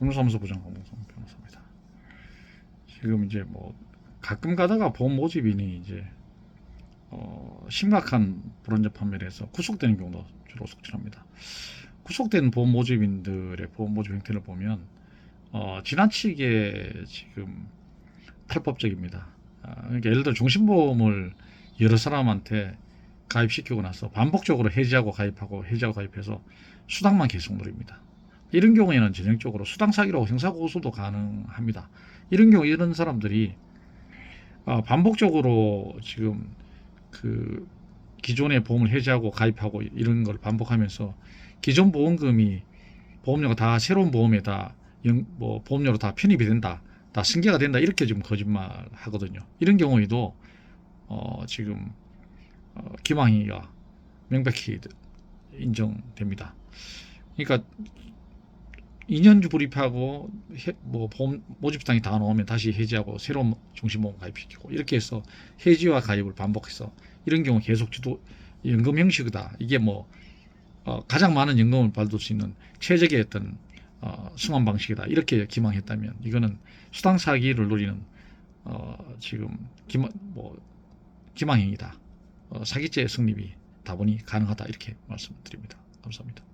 법률사무소 부장 강봉성 변호사입니다. 지금 이제 뭐 가끔 가다가 보험 모집인이 이제 어, 심각한 불안전 판매를 해서 구속되는 경우도 주로 속출합니다. 구속된 보험 모집인들의 보험 모집 형태를 보면 어, 지나치게 지금 탈법적입니다. 아, 그러니까 예를 들어 중심보험을 여러 사람한테 가입시키고 나서 반복적으로 해지하고 가입하고 해지하고 가입해서 수당만 계속 누립니다. 이런 경우에는 전형적으로 수당 사기로 형사 고소도 가능합니다. 이런 경우 이런 사람들이 아, 반복적으로 지금 그 기존의 보험을 해지하고 가입하고 이런 걸 반복하면서 기존 보험금이 보험료가 다 새로운 보험에다 영, 뭐 보험료로 다 편입이 된다, 다 승계가 된다 이렇게 지금 거짓말 하거든요. 이런 경우에도 어, 지금 어, 기망행위가 명백히 인정됩니다. 그러니까 2년주 불입하고 해- 뭐 모집당이 다 나오면 다시 해지하고 새로운 중심보험 가입시키고 이렇게 해서 해지와 가입을 반복해서 이런 경우 계속 주도 연금 형식이다. 이게 뭐 어, 가장 많은 연금을 받을 수 있는 최적의 어떤 어, 승환 방식이다. 이렇게 기망했다면 이거는 수당 사기를 노리는 어, 지금 기망 뭐 기망행위다. 어, 사기죄 성립이 다분히 가능하다 이렇게 말씀드립니다. 감사합니다.